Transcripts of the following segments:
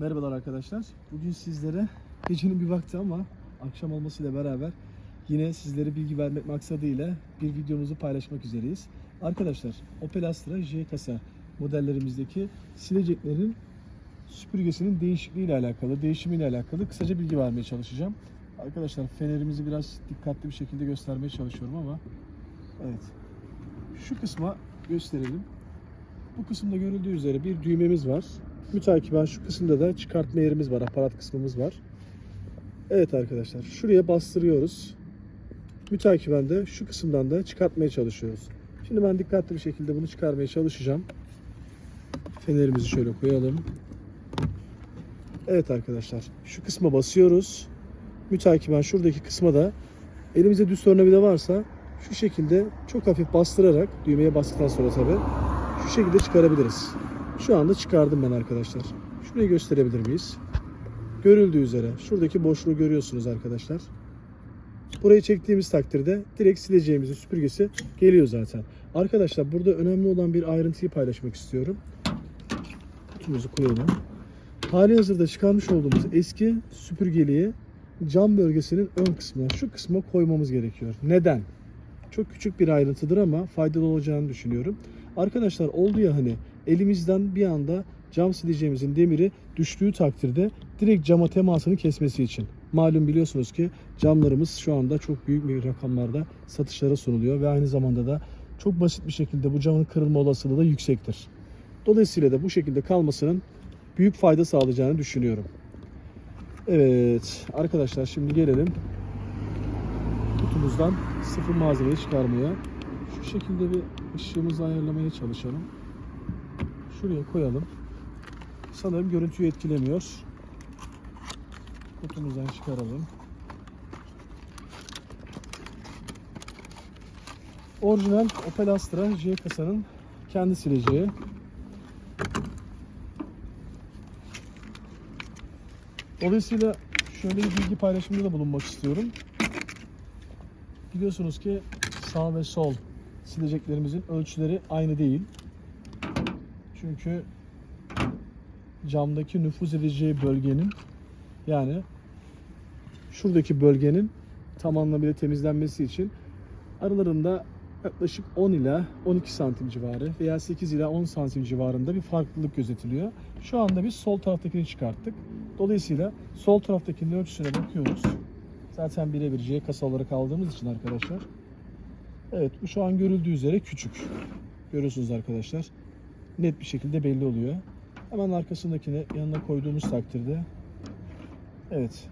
Merhabalar arkadaşlar. Bugün sizlere gecenin bir vakti ama akşam olmasıyla beraber yine sizlere bilgi vermek maksadıyla bir videomuzu paylaşmak üzereyiz. Arkadaşlar Opel Astra J kasa modellerimizdeki sileceklerin süpürgesinin değişikliği ile alakalı, değişimiyle alakalı kısaca bilgi vermeye çalışacağım. Arkadaşlar fenerimizi biraz dikkatli bir şekilde göstermeye çalışıyorum ama evet. Şu kısma gösterelim. Bu kısımda görüldüğü üzere bir düğmemiz var. Mütakiben şu kısımda da çıkartma yerimiz var, aparat kısmımız var. Evet arkadaşlar, şuraya bastırıyoruz. Mütakiben de şu kısımdan da çıkartmaya çalışıyoruz. Şimdi ben dikkatli bir şekilde bunu çıkarmaya çalışacağım. Fenerimizi şöyle koyalım. Evet arkadaşlar, şu kısma basıyoruz. Mütakiben şuradaki kısma da elimizde düz tornavida varsa şu şekilde çok hafif bastırarak düğmeye bastıktan sonra tabi şu şekilde çıkarabiliriz. Şu anda çıkardım ben arkadaşlar. Şurayı gösterebilir miyiz? Görüldüğü üzere şuradaki boşluğu görüyorsunuz arkadaşlar. Burayı çektiğimiz takdirde direkt sileceğimizin süpürgesi geliyor zaten. Arkadaşlar burada önemli olan bir ayrıntıyı paylaşmak istiyorum. Kutumuzu koyalım. Hali hazırda çıkarmış olduğumuz eski süpürgeliği cam bölgesinin ön kısmına, şu kısma koymamız gerekiyor. Neden? Çok küçük bir ayrıntıdır ama faydalı olacağını düşünüyorum. Arkadaşlar oldu ya hani elimizden bir anda cam sileceğimizin demiri düştüğü takdirde direkt cama temasını kesmesi için. Malum biliyorsunuz ki camlarımız şu anda çok büyük bir rakamlarda satışlara sunuluyor ve aynı zamanda da çok basit bir şekilde bu camın kırılma olasılığı da yüksektir. Dolayısıyla da bu şekilde kalmasının büyük fayda sağlayacağını düşünüyorum. Evet arkadaşlar şimdi gelelim kutumuzdan sıfır malzemeyi çıkarmaya. Şu şekilde bir ışığımızı ayarlamaya çalışalım. Şuraya koyalım. Sanırım görüntüyü etkilemiyor. Kutumuzdan çıkaralım. Orijinal Opel Astra J kasanın kendi sileceği. Dolayısıyla şöyle bir bilgi paylaşımında da bulunmak istiyorum. Biliyorsunuz ki sağ ve sol sileceklerimizin ölçüleri aynı değil. Çünkü camdaki nüfuz edeceği bölgenin yani şuradaki bölgenin tam anlamıyla temizlenmesi için aralarında yaklaşık 10 ila 12 santim civarı veya 8 ila 10 santim civarında bir farklılık gözetiliyor. Şu anda biz sol taraftakini çıkarttık. Dolayısıyla sol taraftakinin ölçüsüne bakıyoruz. Zaten birebir C kasa olarak aldığımız için arkadaşlar. Evet bu şu an görüldüğü üzere küçük. Görüyorsunuz arkadaşlar. Net bir şekilde belli oluyor. Hemen arkasındakini yanına koyduğumuz takdirde evet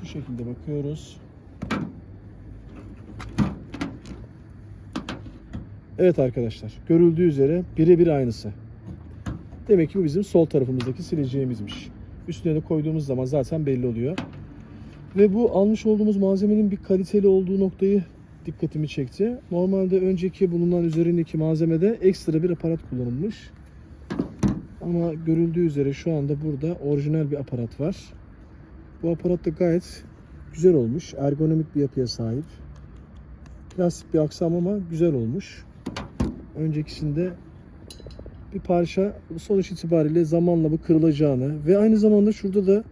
şu şekilde bakıyoruz. Evet arkadaşlar görüldüğü üzere birebir aynısı. Demek ki bu bizim sol tarafımızdaki sileceğimizmiş. Üstüne de koyduğumuz zaman zaten belli oluyor. Ve bu almış olduğumuz malzemenin bir kaliteli olduğu noktayı dikkatimi çekti. Normalde önceki bulunan üzerindeki malzemede ekstra bir aparat kullanılmış. Ama görüldüğü üzere şu anda burada orijinal bir aparat var. Bu aparat da gayet güzel olmuş. Ergonomik bir yapıya sahip. Plastik bir aksam ama güzel olmuş. Öncekisinde bir parça sonuç itibariyle zamanla bu kırılacağını ve aynı zamanda şurada da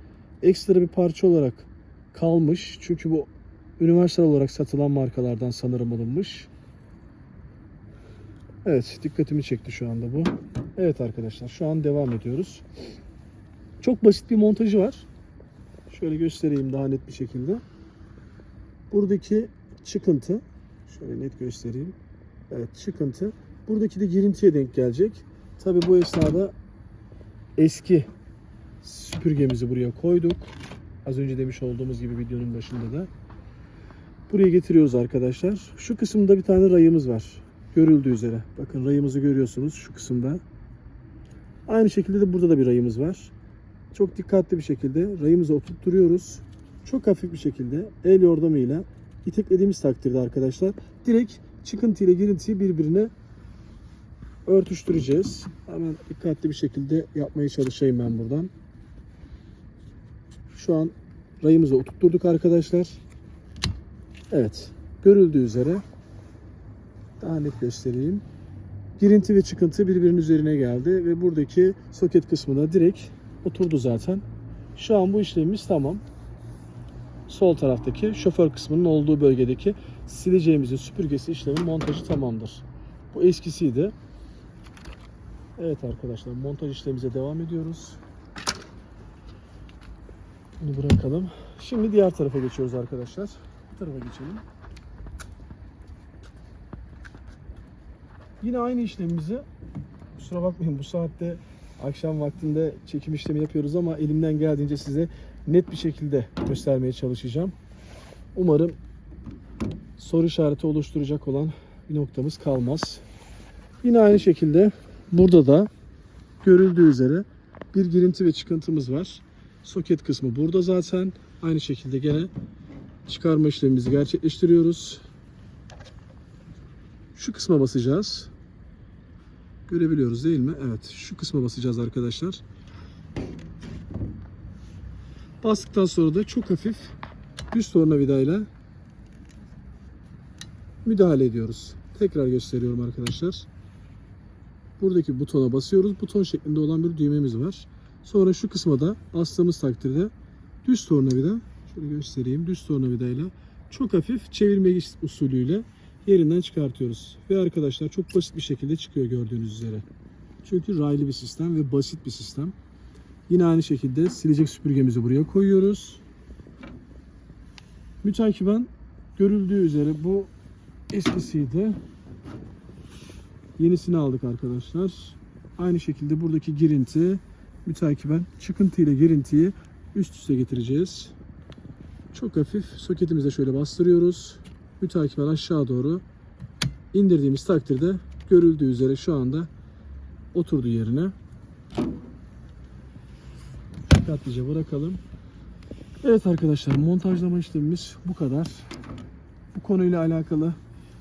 ekstra bir parça olarak kalmış. Çünkü bu üniversal olarak satılan markalardan sanırım alınmış. Evet dikkatimi çekti şu anda bu. Evet arkadaşlar şu an devam ediyoruz. Çok basit bir montajı var. Şöyle göstereyim daha net bir şekilde. Buradaki çıkıntı şöyle net göstereyim. Evet çıkıntı. Buradaki de girintiye denk gelecek. Tabi bu esnada eski süpürgemizi buraya koyduk. Az önce demiş olduğumuz gibi videonun başında da. Buraya getiriyoruz arkadaşlar. Şu kısımda bir tane rayımız var. Görüldüğü üzere. Bakın rayımızı görüyorsunuz şu kısımda. Aynı şekilde de burada da bir rayımız var. Çok dikkatli bir şekilde rayımızı oturtturuyoruz. Çok hafif bir şekilde el yordamıyla iteklediğimiz takdirde arkadaşlar direkt çıkıntı ile girintiyi birbirine örtüştüreceğiz. Hemen dikkatli bir şekilde yapmaya çalışayım ben buradan. Şu an rayımızı oturtturduk arkadaşlar. Evet. Görüldüğü üzere daha net göstereyim. Girinti ve çıkıntı birbirinin üzerine geldi ve buradaki soket kısmına direkt oturdu zaten. Şu an bu işlemimiz tamam. Sol taraftaki şoför kısmının olduğu bölgedeki sileceğimizin süpürgesi işlemin montajı tamamdır. Bu eskisiydi. Evet arkadaşlar montaj işlemimize devam ediyoruz. Bunu bırakalım. Şimdi diğer tarafa geçiyoruz arkadaşlar. Bu tarafa geçelim. Yine aynı işlemimizi kusura bakmayın bu saatte akşam vaktinde çekim işlemi yapıyoruz ama elimden geldiğince size net bir şekilde göstermeye çalışacağım. Umarım soru işareti oluşturacak olan bir noktamız kalmaz. Yine aynı şekilde burada da görüldüğü üzere bir girinti ve çıkıntımız var. Soket kısmı burada zaten. Aynı şekilde gene çıkarma işlemimizi gerçekleştiriyoruz. Şu kısma basacağız. Görebiliyoruz değil mi? Evet. Şu kısma basacağız arkadaşlar. Bastıktan sonra da çok hafif düz tornavidayla müdahale ediyoruz. Tekrar gösteriyorum arkadaşlar. Buradaki butona basıyoruz. Buton şeklinde olan bir düğmemiz var. Sonra şu kısma da bastığımız takdirde düz tornavida şöyle göstereyim. Düz tornavidayla çok hafif çevirme usulüyle yerinden çıkartıyoruz. Ve arkadaşlar çok basit bir şekilde çıkıyor gördüğünüz üzere. Çünkü raylı bir sistem ve basit bir sistem. Yine aynı şekilde silecek süpürgemizi buraya koyuyoruz. Mütakiben görüldüğü üzere bu eskisiydi. Yenisini aldık arkadaşlar. Aynı şekilde buradaki girinti mütakiben çıkıntı ile girintiyi üst üste getireceğiz. Çok hafif soketimize şöyle bastırıyoruz. Mütakiben aşağı doğru indirdiğimiz takdirde görüldüğü üzere şu anda oturdu yerine. Dikkatlice bırakalım. Evet arkadaşlar montajlama işlemimiz bu kadar. Bu konuyla alakalı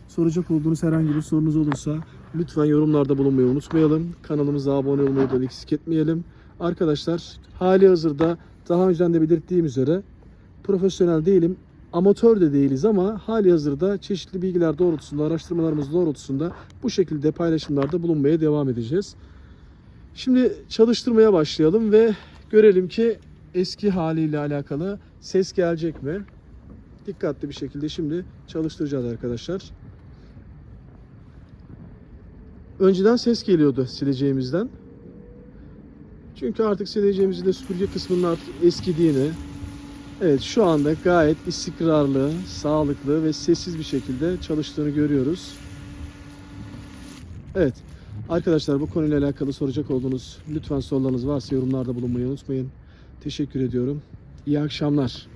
soracak olduğunuz herhangi bir sorunuz olursa lütfen yorumlarda bulunmayı unutmayalım. Kanalımıza abone olmayı da eksik etmeyelim. Arkadaşlar hali hazırda daha önceden de belirttiğim üzere profesyonel değilim. Amatör de değiliz ama hali hazırda çeşitli bilgiler doğrultusunda, araştırmalarımız doğrultusunda bu şekilde paylaşımlarda bulunmaya devam edeceğiz. Şimdi çalıştırmaya başlayalım ve görelim ki eski haliyle alakalı ses gelecek mi? Dikkatli bir şekilde şimdi çalıştıracağız arkadaşlar. Önceden ses geliyordu sileceğimizden. Çünkü artık sileceğimizin de süpürge kısmının artık eskidiğini, evet şu anda gayet istikrarlı, sağlıklı ve sessiz bir şekilde çalıştığını görüyoruz. Evet. Arkadaşlar bu konuyla alakalı soracak olduğunuz lütfen sorularınız varsa yorumlarda bulunmayı unutmayın. Teşekkür ediyorum. İyi akşamlar.